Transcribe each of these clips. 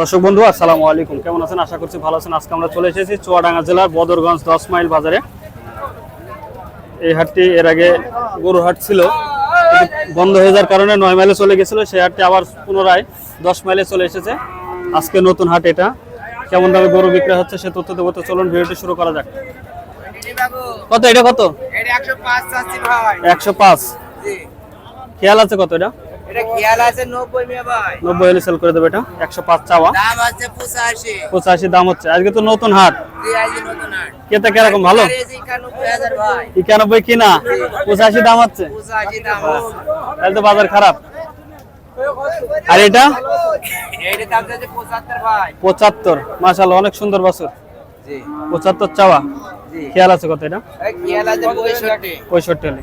দর্শক বন্ধু আসসালামু আলাইকুম। কেমন আছেন? আশা করছি ভালো আছেন। আজকে আমরা চলে এসেছি চুয়াডাঙ্গা জেলার বদরগঞ্জ দশ মাইল বাজারে। এই হাটটি এর আগে গরু হাট ছিল বন্ধ হয়ে যাওয়ার কারণে নয় মাইলে চলে গেছিল। সেই হাটটি আবার পুনরায় দশ মাইলে চলে এসেছে। আজকে নতুন হাট এটা। কেমন দামে গরু বিক্রি হচ্ছে সে তথ্য দেবো। তো চলুন ভিডিওটি শুরু করা যাক। কত এটা কত? একশো পাঁচ একশো পাঁচ। খেয়াল আছে কত এটা? এটা খেয়াল আছে? নব্বই মেয়ে ভাই। নব্বই হলে সেল করে দেবে এটা। একশো পাঁচ চাওয়া। দাম আছে হচ্ছে। আজকে তো নতুন হাট। জি আজকে নতুন হাট। কেতা কীরকম? ভালো? একানব্বই হাজার ভাই। একানব্বই কিনা? পঁচাশি দাম হচ্ছে। পঁচাশি দাম তাহলে তো বাজার খারাপ। আর এটা? এইটা দাম আছে পঁচাত্তর ভাই। পঁচাত্তর। মাসাল অনেক সুন্দর বছর। জি। পঁচাত্তর চাওয়া। খেয়াল আছে কত এটা পঁয়ষট্টি। হলে।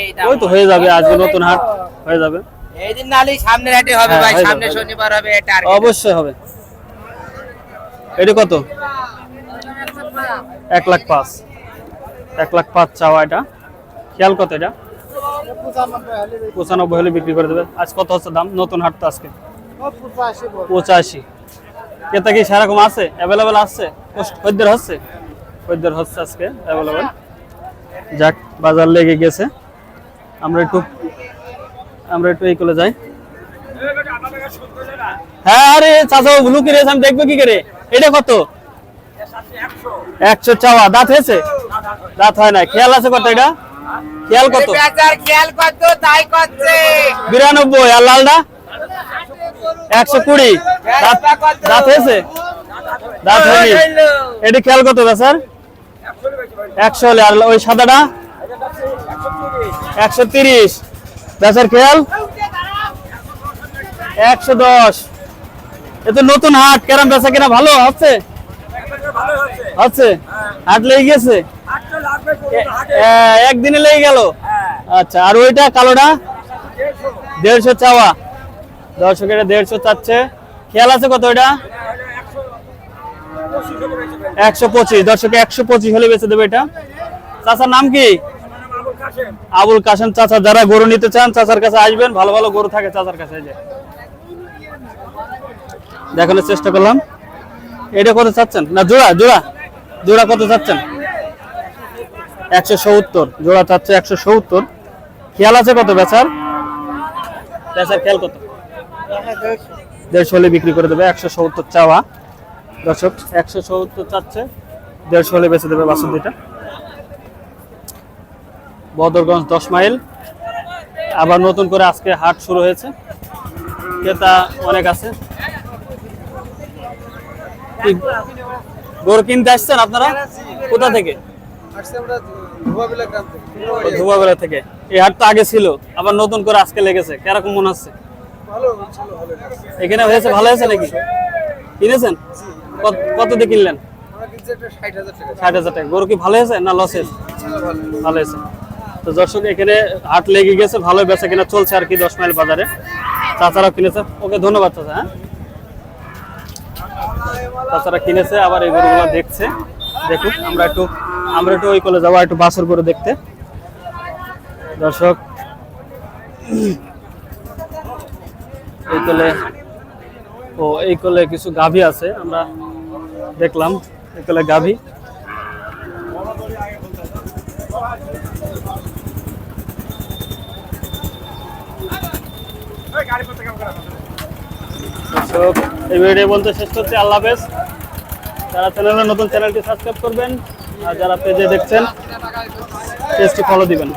এই দাম। ওই তো হয়ে যাবে আজকে নতুন হাট হয়ে যাবে। এই নালি সামনের হাটে হবে হ্যাঁ, ভাই সামনে শনিবার হবে এটা অবশ্যই হবে। এটা কত? এক লাখ পাঁচ। এক লাখ পাঁচ চাওয়া এটা। খেয়াল কত এটা? পঁচানব্বই হলে বিক্রি করে দেবে। আজ কত হচ্ছে দাম? নতুন হাট তো আজকে। পঁচাশি। ক্রেতা কি সেরকম আছে অ্যাভেলেবেল আছে খদ্দের হচ্ছে। খদ্দের হচ্ছে আজকে অ্যাভেলেবেল যাক বাজার লেগে গেছে। আমরা একটু আমরা একটু এই করে যাই। হ্যাঁ আরে চাচা লুকি রেস? আমি দেখব কি করে? এটা কত? একশো চাওয়া। দাঁত হয়েছে? দাঁত হয় না খেয়াল আছে কত এটা? খেয়াল কত? খেয়াল কত তাই করছে। বিরানব্বই। আর লালটা একশো কুড়ি। দাঁত হয়েছে? দাঁত হয়নি। এটি খেয়াল কত স্যার। একশো হলে আর ওই সাদাটা? একশো তিরিশ। বেচার খেয়াল? একশো দশ। এ তো নতুন হাট। কেরাম বেচা কিনা ভালো? হচ্ছে? হচ্ছে? হাট লেগে গেছে একদিনে লেগে গেল? আচ্ছা আর ওইটা কালোটা? দেড়শো চাওয়া। দর্শকের দেড়শো চাচ্ছে। খেয়াল আছে কত ওইটা একশো পঁচিশ। দর্শকে একশো পঁচিশ হলে বেঁচে দেবে এটা। চাচার নাম কি? আবুল কাসেম চাচা। যারা গরু নিতে চান, চাচার কাছে আসবেন। ভালো ভালো গরু থাকে চাচার কাছে। দেখানোর চেষ্টা করলাম। এটা কত চাচ্ছেন? না, জোড়া জোড়া। জোড়া কত চাচ্ছেন? একশো সত্তর। জোড়া চাচ্ছে একশো সত্তর। খেয়াল আছে কত বেচার? বেচার খেয়াল কত? দেড়শো হলে বিক্রি করে দেবে একশো সত্তর চাওয়া। দর্শক একশো সত্তর চাচ্ছে দেড়শো হলে বেচে দেবে বাসন দুইটা বদরগঞ্জ দশ মাইল। আবার নতুন করে আজকে হাট শুরু হয়েছে। ক্রেতা অনেক আছে। গরু কিনতে আসছেন আপনারা? কোথা থেকে। ধুবাবেলা থেকে। এই হাট তো আগে ছিল আবার নতুন করে আজকে লেগেছে। কীরকম মনে হচ্ছে? এখানে হয়েছে। ভালো হয়েছে নাকি? কিনেছেন? কত- দিয়ে কিনলেন? ষাট হাজার টাকা। গরু কি ভালো হয়েছে না লস হয়েছে? ভালো হয়েছে। তো দর্শক এখানে হাট লেগে গেছে ভালো বেচা কিনা চলছে আর কি দশ মাইল বাজারে। চাচারাও কিনেছে। ওকে ধন্যবাদ চাচা হ্যাঁ? চাচারা কিনেছে আবার এই গরুগুলো দেখছে। দেখুক আমরা একটু আমরা একটু ওই কলে যাব একটু বাসর করে দেখতে। দর্শক এই কলে, ও, এই কলে কিছু গাভী আছে, আমরা দেখলাম এই কলে গাভী। এই ভিডিও বলতে শেষ করছি, আল্লাহ হাফেজ। যারা চ্যানেলে নতুন চ্যানেলটি সাবস্ক্রাইব করবেন, আর যারা পেজে দেখছেন পেজটি ফলো দিবেন।